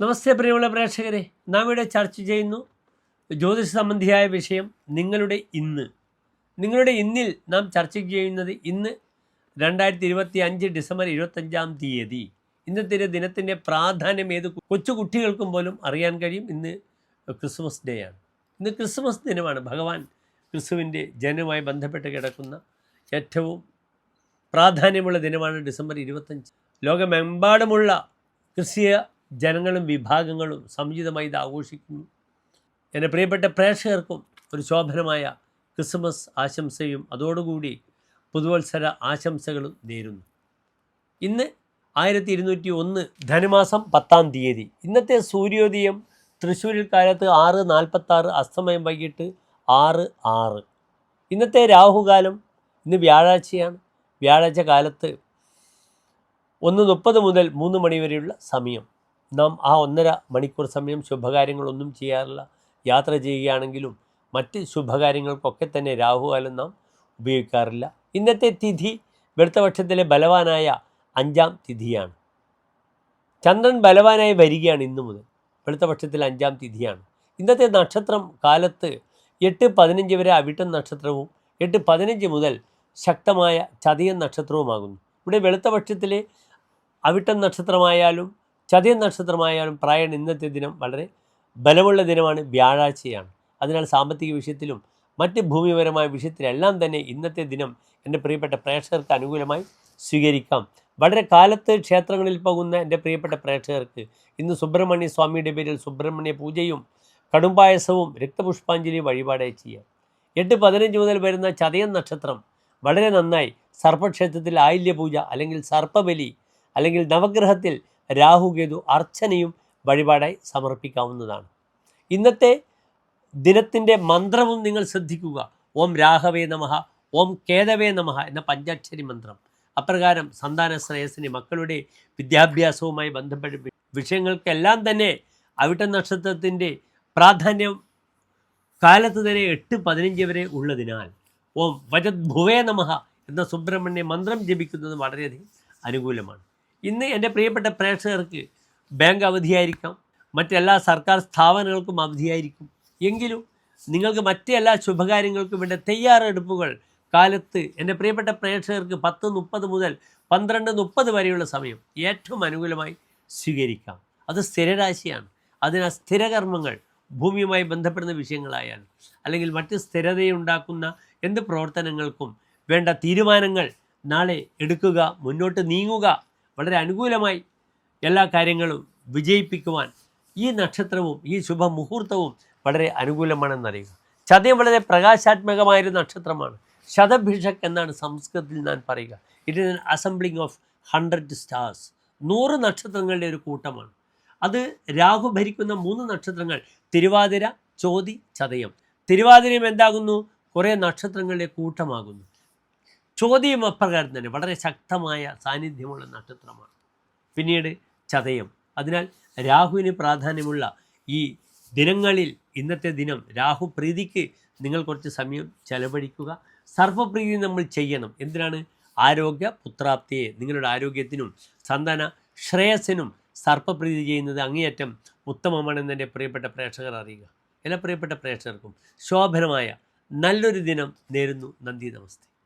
നമസ്തേ പ്രിയമുള്ള പ്രേക്ഷകരെ നാം ഇവിടെ ചർച്ച ചെയ്യുന്നു ജ്യോതിഷ സംബന്ധിയായ വിഷയം നിങ്ങളുടെ ഇന്ന്. നിങ്ങളുടെ ഇന്നിൽ നാം ചർച്ച ചെയ്യുന്നത് ഇന്ന് രണ്ടായിരത്തി ഇരുപത്തി അഞ്ച് ഡിസംബർ ഇരുപത്തഞ്ചാം തീയതി. ഇന്നത്തെ ദിനത്തിന്റെ പ്രാധാന്യം ഏത്? കൊച്ചു കുട്ടികൾക്കും പോലും അറിയാൻ കഴിയും. ഇന്ന് ക്രിസ്മസ് ഡേ ആണ്. ഇന്ന് ക്രിസ്മസ് ദിനമാണ്. ഭഗവാൻ ക്രിസ്തുവിന്റെ ജനവുമായി ബന്ധപ്പെട്ട് കിടക്കുന്ന ഏറ്റവും പ്രാധാന്യമുള്ള ദിനമാണ് ഡിസംബർ ഇരുപത്തഞ്ച് ലോകമെമ്പാടുമുള്ള ക്രിസ്തീയ ജനങ്ങളും വിഭാഗങ്ങളും സമുചിതമായി ഇത് ആഘോഷിക്കുന്നു. എന്റെ പ്രിയപ്പെട്ട പ്രേക്ഷകർക്കും ഒരു ശോഭനമായ ക്രിസ്മസ് ആശംസയും അതോടുകൂടി പുതുവത്സര ആശംസകളും നേരുന്നു. ഇന്ന് ആയിരത്തി ഇരുന്നൂറ്റി ഒന്ന് ധനുമാസം പത്താം തീയതി. ഇന്നത്തെ സൂര്യോദയം തൃശ്ശൂരിൽ കാലത്ത് ആറ് നാൽപ്പത്താറ് അസ്തമയം വൈകിട്ട് ആറ് ആറ്. ഇന്നത്തെ രാഹുകാലം ഇന്ന് വ്യാഴാഴ്ചയാണ്. വ്യാഴാഴ്ച കാലത്ത് ഒന്ന് മുപ്പത് മുതൽ മൂന്ന് മണിവരെയുള്ള സമയം. നാം ആ ഒന്നര മണിക്കൂർ സമയം ശുഭകാര്യങ്ങളൊന്നും ചെയ്യാറില്ല. യാത്ര ചെയ്യുകയാണെങ്കിലും മറ്റ് ശുഭകാര്യങ്ങൾക്കൊക്കെ തന്നെ രാഹുകാലം നാം ഉപയോഗിക്കാറില്ല. ഇന്നത്തെ തിഥി വെളുത്തപക്ഷത്തിലെ ബലവാനായ അഞ്ചാം തിഥിയാണ്. ചന്ദ്രൻ ബലവാനായി വരികയാണ് ഇന്നു മുതൽ. വെളുത്തപക്ഷത്തിൽ അഞ്ചാം തിഥിയാണ്. ഇന്നത്തെ നക്ഷത്രം കാലത്ത് എട്ട് പതിനഞ്ച് വരെ അവിട്ടം നക്ഷത്രവും എട്ട് പതിനഞ്ച് മുതൽ ശക്തമായ ചതയൻ നക്ഷത്രവുമാകുന്നു. ഇവിടെ വെളുത്തപക്ഷത്തിലെ അവിട്ടം നക്ഷത്രമായാലും ചതയൻ നക്ഷത്രമായാലും പ്രായം ഇന്നത്തെ ദിനം വളരെ ബലമുള്ള ദിനമാണ് വ്യാഴാഴ്ചയാണ്. അതിനാൽ സാമ്പത്തിക വിഷയത്തിലും മറ്റ് ഭൂമിപരമായ വിഷയത്തിലെല്ലാം തന്നെ ഇന്നത്തെ ദിനം എന്റെ പ്രിയപ്പെട്ട പ്രേക്ഷകർക്ക് അനുകൂലമായി സ്വീകരിക്കാം. വളരെ കാലത്ത് ക്ഷേത്രങ്ങളിൽ പോകുന്ന എന്റെ പ്രിയപ്പെട്ട പ്രേക്ഷകർക്ക് ഇന്ന് സുബ്രഹ്മണ്യ സ്വാമിയുടെ പേരിൽ സുബ്രഹ്മണ്യ പൂജയും കടുംപായസവും രക്തപുഷ്പാഞ്ജലി വഴിപാടായി ചെയ്യാം. എട്ട് പതിനഞ്ച് മുതൽ വരുന്ന ചതയൻ നക്ഷത്രം വളരെ നന്നായി സർപ്പക്ഷേത്രത്തിൽ ആയില്യ പൂജ അല്ലെങ്കിൽ സർപ്പബലി അല്ലെങ്കിൽ നവഗ്രഹത്തിൽ രാഹുകേതു അർച്ചനയും വഴിപാടായി സമർപ്പിക്കാവുന്നതാണ്. ഇന്നത്തെ ദിനത്തിന്റെ മന്ത്രവും നിങ്ങൾ ശ്രദ്ധിക്കുക. ഓം രാഘവേ നമഹ ഓം കേതവേ നമഹ എന്ന പഞ്ചാക്ഷരി മന്ത്രം. അപ്രകാരം സന്താന ശ്രേയസിന് മക്കളുടെ വിദ്യാഭ്യാസവുമായി ബന്ധപ്പെട്ട വിഷയങ്ങൾക്കെല്ലാം തന്നെ അവിട്ട നക്ഷത്രത്തിന്റെ പ്രാധാന്യം കാലത്ത് തന്നെ എട്ട് പതിനഞ്ച് വരെ ഉള്ളതിനാൽ ഓം വജത് ഭുവേ നമഃ എന്ന സുബ്രഹ്മണ്യ മന്ത്രം ജപിക്കുന്നത് വളരെയധികം അനുകൂലമാണ്. ഇന്ന് എന്റെ പ്രിയപ്പെട്ട പ്രേക്ഷകർക്ക് ബാങ്ക് അവധിയായിരിക്കാം. മറ്റെല്ലാ സർക്കാർ സ്ഥാപനങ്ങൾക്കും അവധിയായിരിക്കും. എങ്കിലും നിങ്ങൾക്ക് മറ്റെല്ലാ ശുഭകാര്യങ്ങൾക്കും വേണ്ട തയ്യാറെടുപ്പുകൾ കാലത്ത് എന്റെ പ്രിയപ്പെട്ട പ്രേക്ഷകർക്ക് പത്ത് മുപ്പത് മുതൽ പന്ത്രണ്ട് മുപ്പത് വരെയുള്ള സമയം ഏറ്റവും അനുകൂലമായി സ്വീകരിക്കാം. അത് സ്ഥിരരാശിയാണ്. അതിനാൽ സ്ഥിരകർമ്മങ്ങൾ ഭൂമിയുമായി ബന്ധപ്പെടുന്ന വിഷയങ്ങളായാലും അല്ലെങ്കിൽ മറ്റ് സ്ഥിരതയുണ്ടാക്കുന്ന എന്ത് പ്രവർത്തനങ്ങൾക്കും വേണ്ട തീരുമാനങ്ങൾ നാളെ എടുക്കുക മുന്നോട്ട് നീങ്ങുക വളരെ അനുകൂലമായി എല്ലാ കാര്യങ്ങളും വിജയിപ്പിക്കുവാൻ ഈ നക്ഷത്രവും ഈ ശുഭമുഹൂർത്തവും വളരെ അനുകൂലമാണെന്നറിയുക. ചതയം വളരെ പ്രകാശാത്മകമായൊരു നക്ഷത്രമാണ്. ശതഭിഷക് എന്നാണ് സംസ്കൃതത്തിൽ ഞാൻ പറയുക. It is an assembling of hundred stars നൂറ് നക്ഷത്രങ്ങളുടെ ഒരു കൂട്ടമാണ്. അത് രാഹു ഭരിക്കുന്ന മൂന്ന് നക്ഷത്രങ്ങൾ തിരുവാതിര ചോതി ചതയം. തിരുവാതിരയും എന്താകുന്നു? കുറേ നക്ഷത്രങ്ങളുടെ കൂട്ടമാകുന്നു. ചോദ്യം അപ്രകാരം തന്നെ വളരെ ശക്തമായ സാന്നിധ്യമുള്ള നക്ഷത്രമാണ്. പിന്നീട് ചതയം. അതിനാൽ രാഹുവിന് പ്രാധാന്യമുള്ള ഈ ദിനങ്ങളിൽ ഇന്നത്തെ ദിനം രാഹു പ്രീതിക്ക് നിങ്ങൾ കുറച്ച് സമയം ചെലവഴിക്കുക. സർവപ്രീതി നമ്മൾ ചെയ്യണം. എന്തിനാണ്? ആരോഗ്യ പുത്രാപ്തിയെ നിങ്ങളുടെ ആരോഗ്യത്തിനും സന്താന ശ്രേയസ്സിനും സർപ്പപ്രീതി ചെയ്യുന്നത് അങ്ങേയറ്റം ഉത്തമമാണെന്ന് എന്റെ പ്രിയപ്പെട്ട പ്രേക്ഷകർ അറിയുക. എല്ലാ പ്രിയപ്പെട്ട പ്രേക്ഷകർക്കും ശോഭനമായ നല്ലൊരു ദിനം നേരുന്നു. നന്ദി നമസ്തേ.